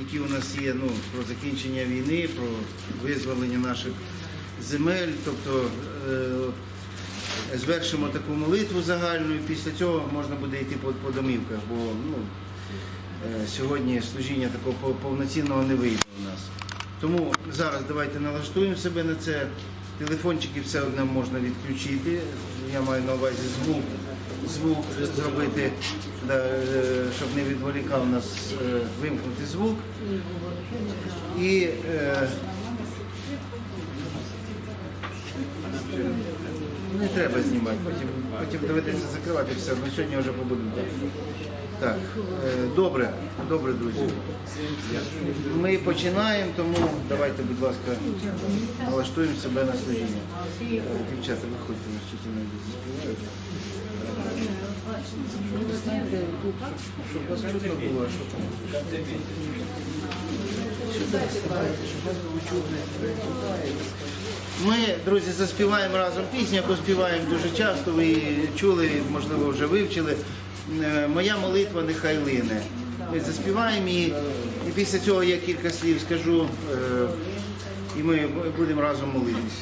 які у нас є ну, про закінчення війни, про визволення наших земель. Тобто е, звершимо таку молитву загальну, і після цього можна буде йти по, по домівках, бо ну, е, сьогодні служіння такого повноцінного не вийде у нас. Тому зараз давайте налаштуємо себе на це. Телефончики все одно можна відключити. Я маю на увазі звук, звук зробити, е, щоб не відволікав нас, е, вимкнути звук. І е, не треба знімати, потім, потім доведеться закривати все одно. Сьогодні вже побудемо. так. Добре, добре, друзі. Ми починаємо, тому давайте, будь ласка, налаштуємо себе на служіння. Дівчата, виходьте, ми щось Ми, друзі, заспіваємо разом пісню, яку співаємо дуже часто. Ви її чули, можливо, вже вивчили. Е, Моя молитва нехай лине. Ми заспіваємо її, і після цього я кілька слів скажу, е, і ми будемо разом молитись.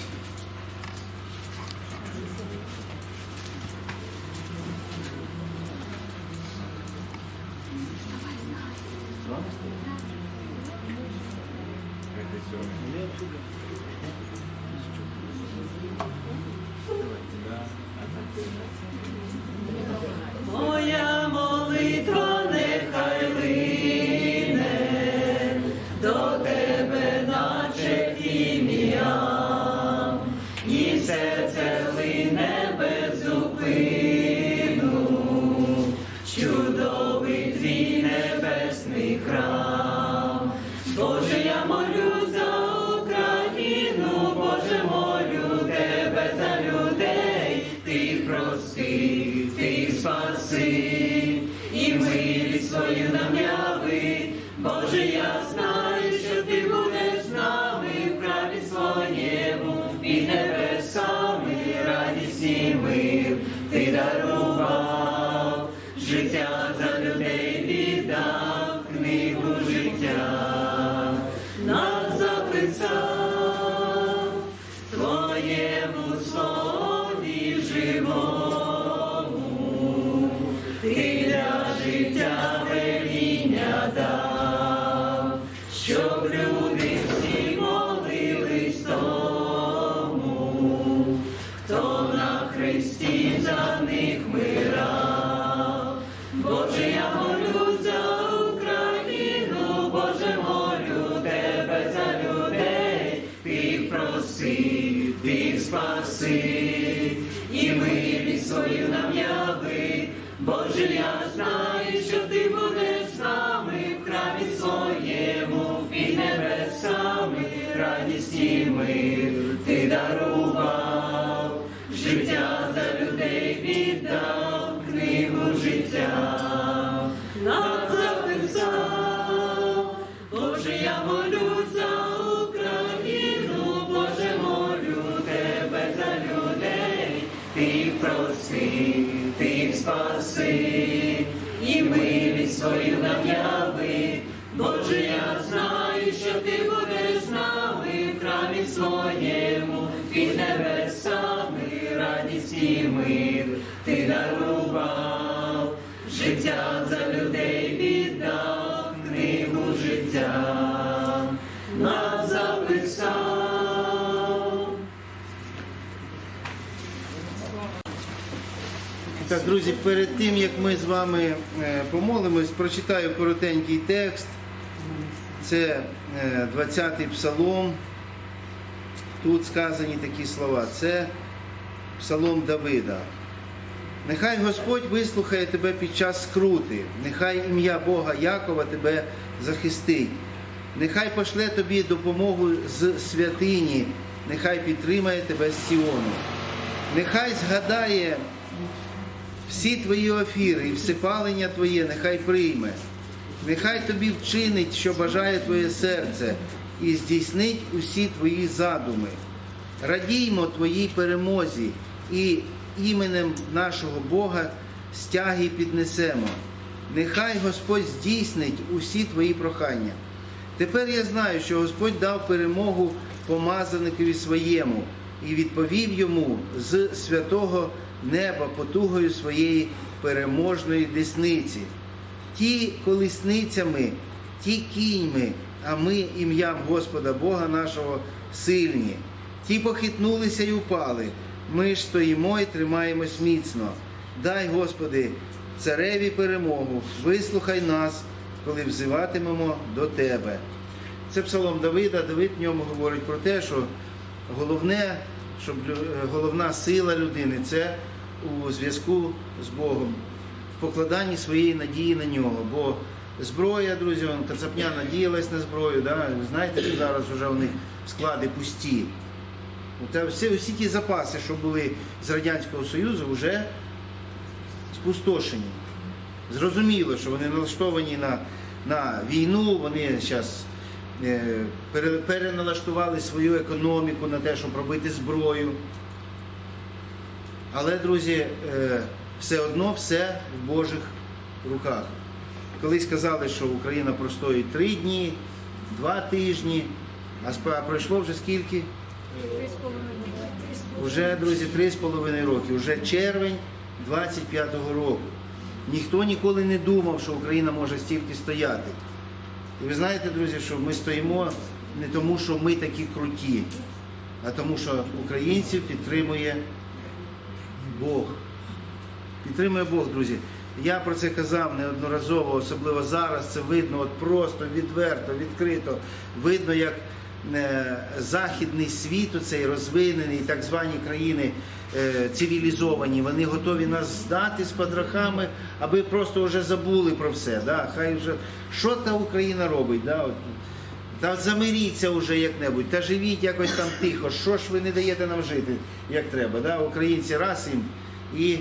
Що ти будеш і мир ти дарував, життя за людей віддав, книгу життя нас записав. Так, друзі, перед тим як ми з вами е, помолимось, прочитаю коротенький текст. Це е, 20-й псалом. Тут сказані такі слова. Це псалом Давида. Нехай Господь вислухає тебе під час скрути, нехай ім'я Бога Якова тебе захистить, нехай пошле тобі допомогу з святині, нехай підтримає тебе з Сіону, нехай згадає всі твої офіри і всипалення твоє нехай прийме. Нехай тобі вчинить, що бажає твоє серце, і здійснить усі твої задуми. Радіймо твоїй перемозі і іменем нашого Бога стяги піднесемо. Нехай Господь здійснить усі твої прохання. Тепер я знаю, що Господь дав перемогу помазаникові своєму і відповів йому з святого неба потугою своєї переможної десниці. Ті колісницями, ті кіньми, а ми ім'ям Господа Бога нашого сильні. Ті похитнулися і упали. Ми ж стоїмо і тримаємось міцно. Дай, Господи, цареві перемогу, вислухай нас, коли взиватимемо до Тебе. Це псалом Давида. Давид в ньому говорить про те, що головне, щоб головна сила людини це у зв'язку з Богом, в покладанні своєї надії на нього. Бо зброя, друзі, вон, Кацапня надіялась на зброю. Да? Знаєте, що зараз вже у них склади пусті. Та всі, всі ті запаси, що були з Радянського Союзу, вже спустошені. Зрозуміло, що вони налаштовані на, на війну, вони зараз переналаштували свою економіку на те, щоб робити зброю. Але, друзі, е, все одно все в Божих руках. Колись казали, що Україна простоїть три дні, два тижні, а пройшло вже скільки? Уже, друзі, три з половиною роки, вже червень 25-го року. Ніхто ніколи не думав, що Україна може стільки стояти. І ви знаєте, друзі, що ми стоїмо не тому, що ми такі круті, а тому, що українців підтримує Бог. Підтримує Бог, друзі. Я про це казав неодноразово, особливо зараз це видно, от просто відверто, відкрито. Видно, як західний світ, оцей розвинений, так звані країни е, цивілізовані, вони готові нас здати з подрахами, аби просто вже забули про все. Да? Хай вже що та Україна робить? Да? От, та замиріться вже як-небудь, та живіть якось там тихо. Що ж ви не даєте нам жити, як треба? Да? Українці раз їм і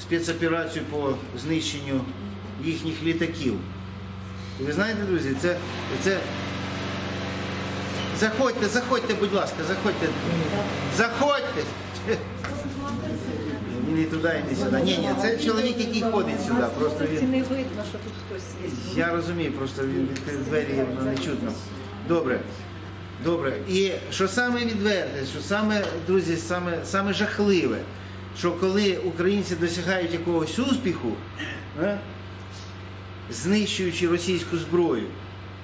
спецоперацію по знищенню їхніх літаків. І ви знаєте, друзі, це, це... Заходьте, заходьте, будь ласка, заходьте. Заходьте. Ні туди, ні сюди. Ні, ні, це чоловік, який ходить сюди. Просто він. не видно, що тут хтось є. Я розумію, просто він відкрив двері, воно не чутно. Добре. Добре. І що саме відверте, що саме, друзі, саме, саме жахливе, що коли українці досягають якогось успіху, е, знищуючи російську зброю,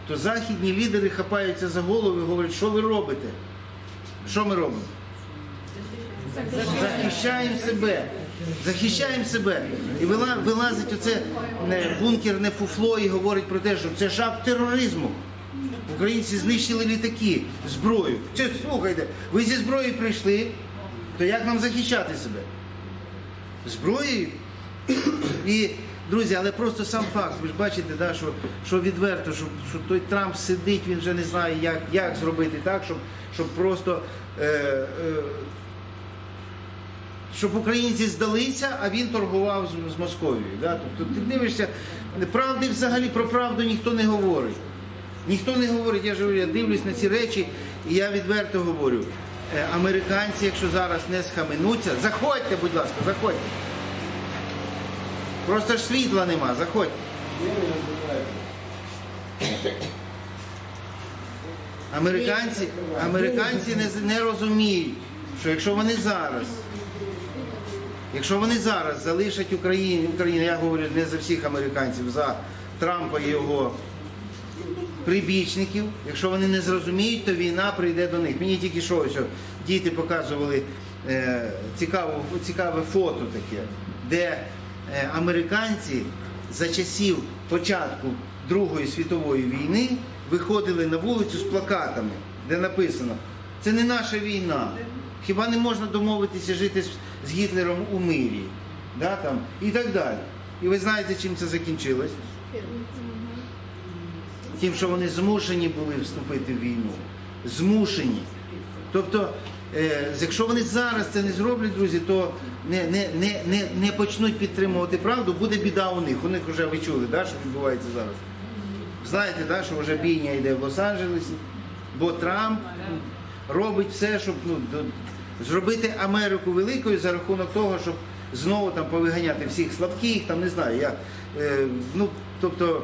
то західні лідери хапаються за голову і говорять, що ви робите? Що ми робимо? Захищаємо себе. Захищаємо себе. І вилазить оце е, бункерне фуфло і говорить про те, що це ж акт тероризму. Українці знищили літаки, зброю. Це слухайте, ви зі зброєю прийшли, то як нам захищати себе? Зброєю? І, друзі, але просто сам факт, ви ж бачите, да, що, що відверто, що, що той Трамп сидить, він вже не знає, як, як зробити так, щоб, щоб просто. Е, е, щоб українці здалися, а він торгував з, з Московією. Да? Тобто ти дивишся, правди взагалі про правду ніхто не говорить. Ніхто не говорить, я ж я дивлюсь на ці речі, і я відверто говорю. е, Американці, якщо зараз не схаменуться, заходьте, будь ласка, заходьте. Просто ж світла нема, заходьте. Американці, американці не, не розуміють, що якщо вони зараз Якщо вони зараз залишать Україну, Україну, я говорю не за всіх американців, за Трампа і його прибічників, якщо вони не зрозуміють, то війна прийде до них. Мені тільки що ось, діти показували е, цікаву, цікаве фото таке, де американці за часів початку Другої світової війни виходили на вулицю з плакатами, де написано це не наша війна. Хіба не можна домовитися жити з, Гітлером у мирі? Да, там, і так далі. І ви знаєте, чим це закінчилось? Тим, що вони змушені були вступити в війну. Змушені. Тобто, е, якщо вони зараз це не зроблять, друзі, то не, не, не, не, не почнуть підтримувати правду, буде біда у них. У них вже ви чули, да, що відбувається зараз. Знаєте, да, що вже бійня йде в Лос-Анджелесі, бо Трамп робить все, щоб ну, зробити Америку великою за рахунок того, щоб знову там повиганяти всіх слабких, там не знаю, я, е, ну, тобто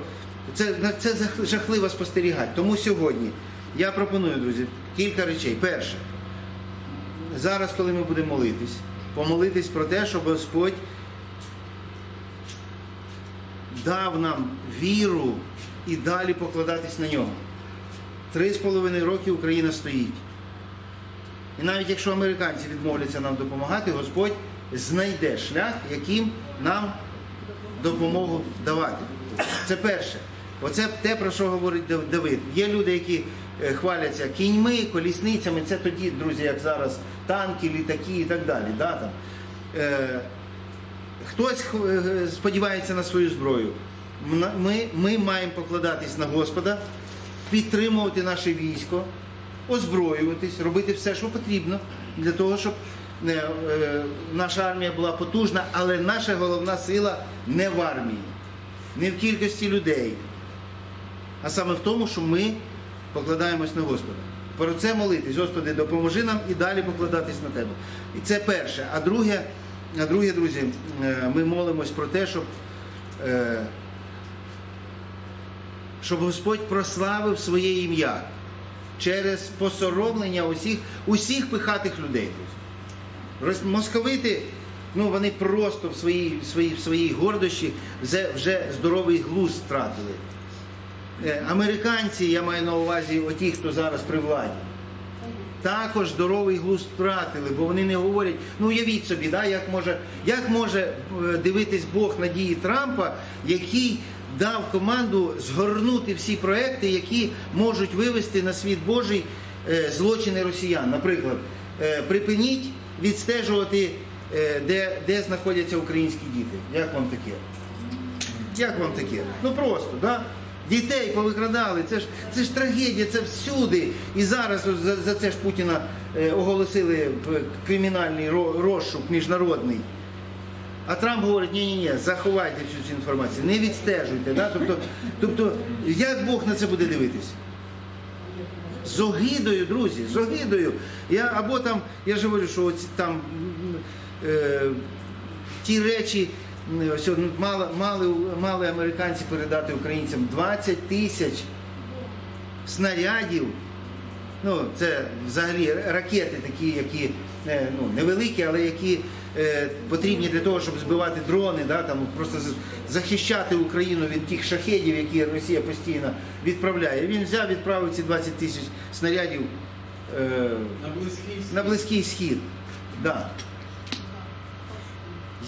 Це, це жахливо спостерігати. Тому сьогодні я пропоную, друзі, кілька речей. Перше, зараз, коли ми будемо молитись, помолитись про те, щоб Господь дав нам віру і далі покладатись на нього. Три з половиною роки Україна стоїть. І навіть якщо американці відмовляться нам допомагати, Господь знайде шлях, яким нам допомогу давати. Це перше. Оце те, про що говорить Давид. Є люди, які хваляться кіньми, колісницями. Це тоді, друзі, як зараз танки, літаки і так далі. Да, там. Е, Хтось е, сподівається на свою зброю. Ми, ми маємо покладатись на Господа, підтримувати наше військо, озброюватись, робити все, що потрібно для того, щоб е, е, наша армія була потужна, але наша головна сила не в армії, не в кількості людей, а саме в тому, що ми покладаємось на Господа. Про це молитись, Господи, допоможи нам і далі покладатись на тебе. І це перше. А друге, а друге, друзі, е, ми молимось про те, щоб, е, щоб Господь прославив своє ім'я через посоромлення усіх, усіх пихатих людей. Московити, ну вони просто в своїй, своїй, в своїй гордощі вже здоровий глузд втратили. Е, Американці, я маю на увазі оті, хто зараз при владі, також здоровий глузд втратили, бо вони не говорять, ну уявіть собі, да, як може, як може е, дивитись Бог на дії Трампа, який дав команду згорнути всі проекти, які можуть вивести на світ Божий е, злочини росіян. Наприклад, припиніть відстежувати, де, де знаходяться українські діти. Як вам таке? Як вам таке? Ну просто, да? Дітей повикрадали, це ж, це ж трагедія, це всюди. І зараз за, за це ж Путіна е, оголосили в кримінальний розшук міжнародний. А Трамп говорить, ні, ні, ні, заховайте всю цю інформацію, не відстежуйте. Да? Тобто, тобто, як Бог на це буде дивитись? З огидою, друзі, з огидою. Я, або там, я ж говорю, що оці там е, ті речі, ось, ну, мали, мали, мали американці передати українцям 20 тисяч снарядів. Ну, це взагалі ракети такі, які е, ну, невеликі, але які е, потрібні для того, щоб збивати дрони, да, там, просто захищати Україну від тих шахедів, які Росія постійно відправляє. Він взяв, відправив ці 20 тисяч снарядів е, На близький схід. на Близький Схід. Да.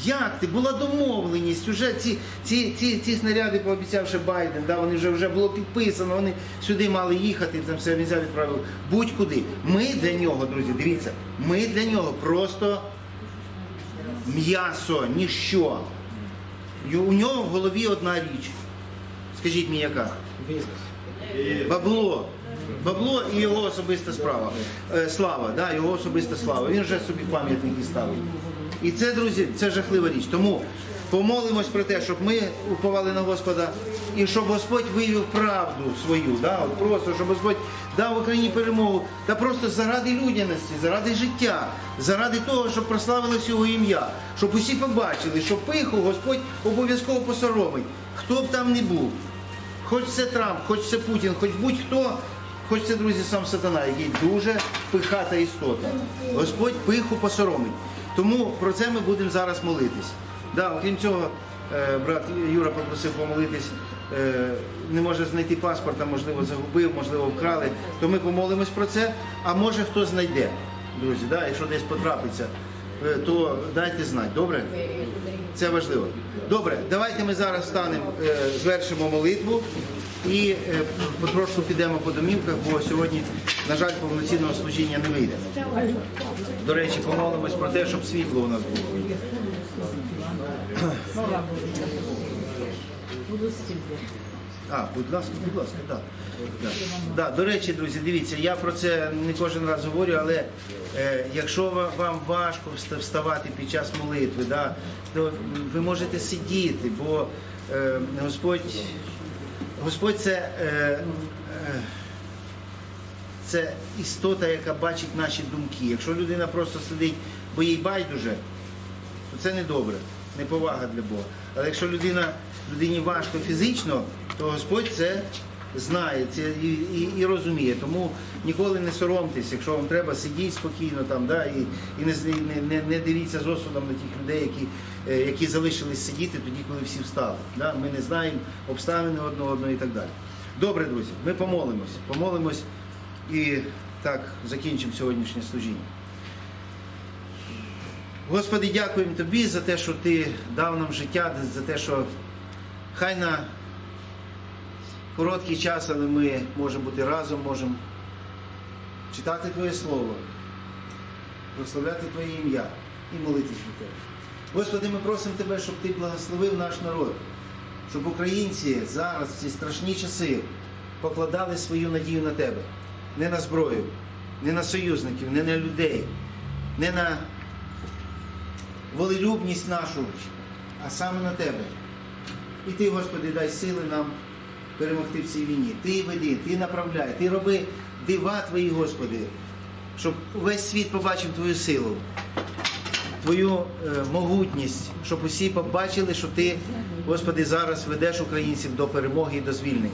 Як ти? Була домовленість. Уже ці, ці, ці, ці снаряди пообіцяв ще Байден, да, вони вже, вже було підписано, вони сюди мали їхати, там все він відправив. Будь-куди. Ми для нього, друзі, дивіться, ми для нього просто м'ясо, ніщо. У нього в голові одна річ. Скажіть мені, яка? Бабло. Бабло і його особиста справа. Е, слава, да, його особиста слава. Він вже собі пам'ятники ставить. І це, друзі, це жахлива річ. Тому помолимось про те, щоб ми уповали на Господа і щоб Господь виявив правду свою. Да? От просто, щоб Господь дав Україні перемогу. Та просто заради людяності, заради життя, заради того, щоб прославилось його ім'я, щоб усі побачили, що пиху Господь обов'язково посоромить. Хто б там не був. Хоч це Трамп, хоч це Путін, хоч будь-хто, хоч це, друзі, сам сатана, який дуже пихата істота. Господь пиху посоромить. Тому про це ми будемо зараз молитись. Да, окрім цього, е, брат Юра попросив помолитись, е, не може знайти паспорта, можливо, загубив, можливо, вкрали. То ми помолимось про це, а може хто знайде, друзі, да, якщо десь потрапиться, е, то дайте знати, добре? Це важливо. Добре, давайте ми зараз встанемо, е, звершимо молитву і е, потрошку підемо по домівках, бо сьогодні, на жаль, повноцінного служіння не вийде. До речі, помолимось про те, щоб світло у нас було. А, будь ласка, будь ласка, так. Да. Да. До речі, друзі, дивіться, я про це не кожен раз говорю, але е, якщо вам важко вставати під час молитви, да, то ви можете сидіти, бо е, Господь, Господь це, е, е, це істота, яка бачить наші думки. Якщо людина просто сидить, бо їй байдуже, то це не добре, не для Бога. Але якщо людина, людині важко фізично, то Господь це знає це і, і, і розуміє. Тому ніколи не соромтесь, якщо вам треба, сидіть спокійно там, да, і, і не, не, не, дивіться з осудом на тих людей, які, е, які залишились сидіти тоді, коли всі встали. Да? Ми не знаємо обставини одного одного і так далі. Добре, друзі, ми помолимось, помолимось і так закінчимо сьогоднішнє служіння. Господи, дякуємо Тобі за те, що Ти дав нам життя, за те, що хай на короткий час, але ми можемо бути разом, можемо читати Твоє Слово, прославляти Твоє ім'я і молитись до Тебе. Господи, ми просимо Тебе, щоб Ти благословив наш народ, щоб українці зараз в ці страшні часи покладали свою надію на Тебе, не на зброю, не на союзників, не на людей, не на волелюбність нашу, а саме на Тебе. І Ти, Господи, дай сили нам перемогти в цій війні. Ти веди, Ти направляй, Ти роби дива Твої, Господи, щоб весь світ побачив Твою силу, Твою е, могутність, щоб усі побачили, що Ти, Господи, зараз ведеш українців до перемоги і до звільнення.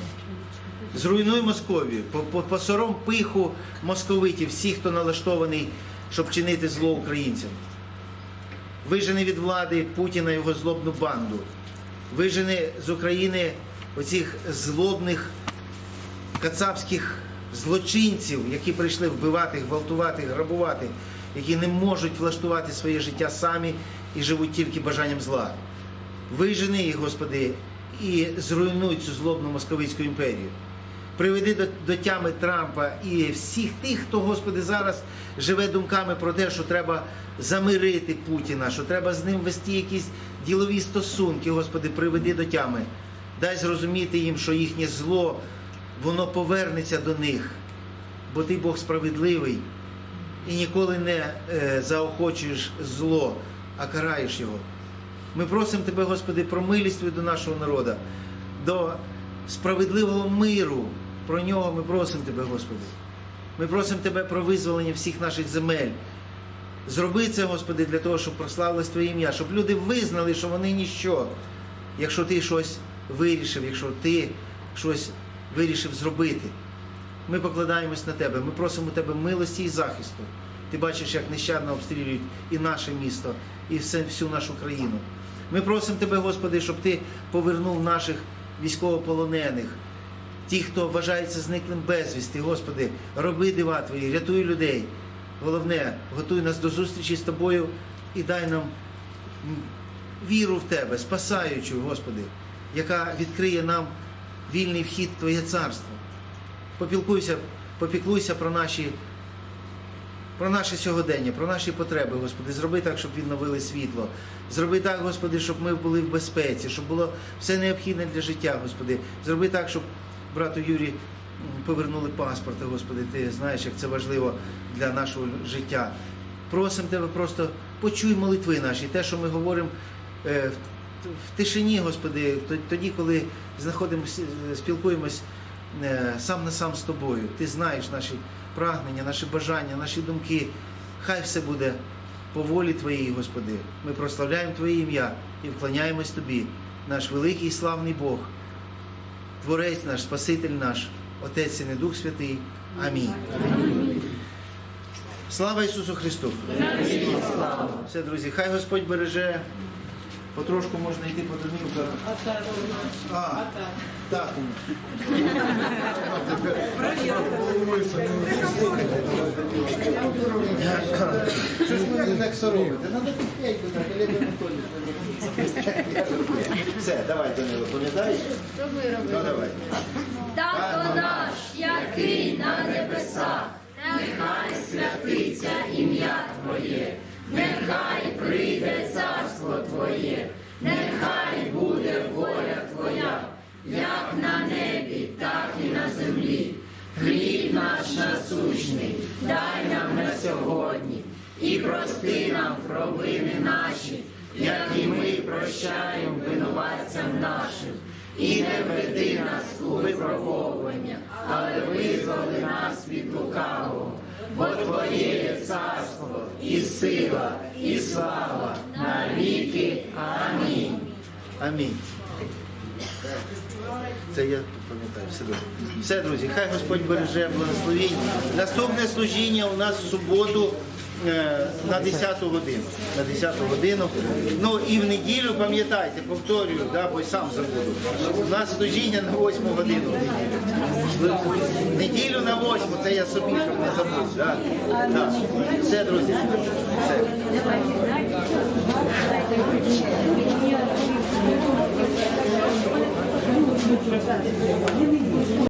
Зруйнуй Московію, по- по- посором пиху московитів, всіх, хто налаштований, щоб чинити зло українцям. Вижени від влади Путіна його злобну банду. Вижени з України оцих злобних кацапських злочинців, які прийшли вбивати, гвалтувати, грабувати, які не можуть влаштувати своє життя самі і живуть тільки бажанням зла. Вижени їх, Господи, і зруйнуй цю злобну московицьку імперію. Приведи до, до тями Трампа і всіх тих, хто, Господи, зараз живе думками про те, що треба замирити Путіна, що треба з ним вести якісь ділові стосунки, Господи, приведи до тями. Дай зрозуміти їм, що їхнє зло, воно повернеться до них, бо ти Бог справедливий і ніколи не е, заохочуєш зло, а караєш його. Ми просимо Тебе, Господи, про милість до нашого народу, до справедливого миру. Про нього ми просимо Тебе, Господи. Ми просимо Тебе про визволення всіх наших земель. Зроби це, Господи, для того, щоб прославилось Твоє ім'я, щоб люди визнали, що вони ніщо, якщо Ти щось вирішив, якщо Ти щось вирішив зробити. Ми покладаємось на Тебе. Ми просимо Тебе милості і захисту. Ти бачиш, як нещадно обстрілюють і наше місто, і всю нашу країну. Ми просимо Тебе, Господи, щоб Ти повернув наших військовополонених, ті, хто вважається зниклим безвісти, Господи, роби дива Твої, рятуй людей. Головне, готуй нас до зустрічі з Тобою і дай нам віру в Тебе, спасаючу, Господи, яка відкриє нам вільний вхід в Твоє царство. Попілкуйся, попіклуйся про наші, про наше сьогодення, про наші потреби, Господи. Зроби так, щоб відновили світло. Зроби так, Господи, щоб ми були в безпеці, щоб було все необхідне для життя, Господи. Зроби так, щоб брату Юрі повернули паспорти, Господи. Ти знаєш, як це важливо для нашого життя. Просимо Тебе просто почуй молитви наші, те, що ми говоримо е, в- тишині, Господи, тоді, коли знаходимося, спілкуємось е, сам на сам з тобою. Ти знаєш наші прагнення, наші бажання, наші думки. Хай все буде по волі Твоїй, Господи. Ми прославляємо Твоє ім'я і вклоняємось Тобі, наш великий і славний Бог, Творець наш, Спаситель наш, Отець і не Дух Святий. Амінь. Слава Ісусу Христу! Все, друзі, хай Господь береже. Потрошку можна йти по домівках. А, так. Щось ви як так соромите? Надо тихенько, так, Олег Анатолійович. Все, давай, Данило, пам'ятаєш? Що ви робите? Ну, давай. Бо Твоє царство, і сила, і слава на віки. Амінь. Амінь. Це я пам'ятаю. Все, все, друзі, хай Господь береже благословінь. Наступне служіння у нас в суботу на 10 годину. На 10 годину. Ну і в неділю, пам'ятайте, повторюю, да, бо сам забуду. У нас служіння на 8 годину в неділю. Неділю на 8, це я собі, щоб не забув. Да? Да. Все, друзі. Все.